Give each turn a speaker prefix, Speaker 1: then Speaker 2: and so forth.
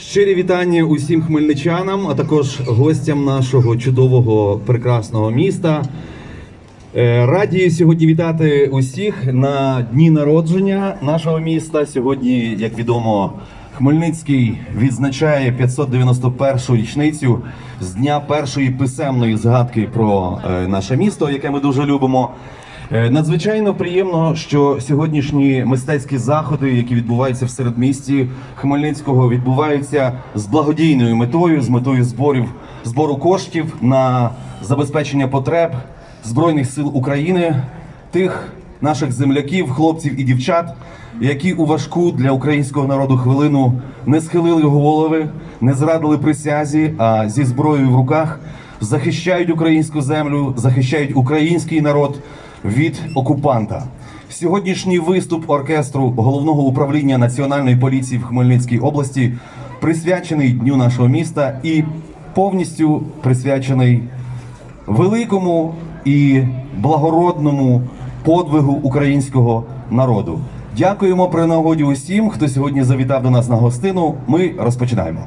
Speaker 1: Щирі вітання усім хмельничанам, а також гостям нашого чудового прекрасного міста. Е, Раді сьогодні вітати усіх на дні народження нашого міста. Сьогодні, як відомо, Хмельницький відзначає 591-шу річницю з дня першої писемної згадки про е, наше місто, яке ми дуже любимо. Е, Надзвичайно приємно, що сьогоднішні мистецькі заходи, які відбуваються в середмісті Хмельницького, відбуваються з благодійною метою, з метою зборів збору коштів на забезпечення потреб Збройних сил України, тих наших земляків, хлопців і дівчат, які у важку для українського народу хвилину не схилили голови, не зрадили присязі, а зі зброєю в руках захищають українську землю, захищають український народ від окупанта. Сьогоднішній виступ оркестру головного управління національної поліції в Хмельницькій області присвячений дню нашого міста і повністю присвячений великому і благородному подвигу українського народу. Дякуємо при нагоді усім, хто сьогодні завітав до нас на гостину. Ми розпочинаємо.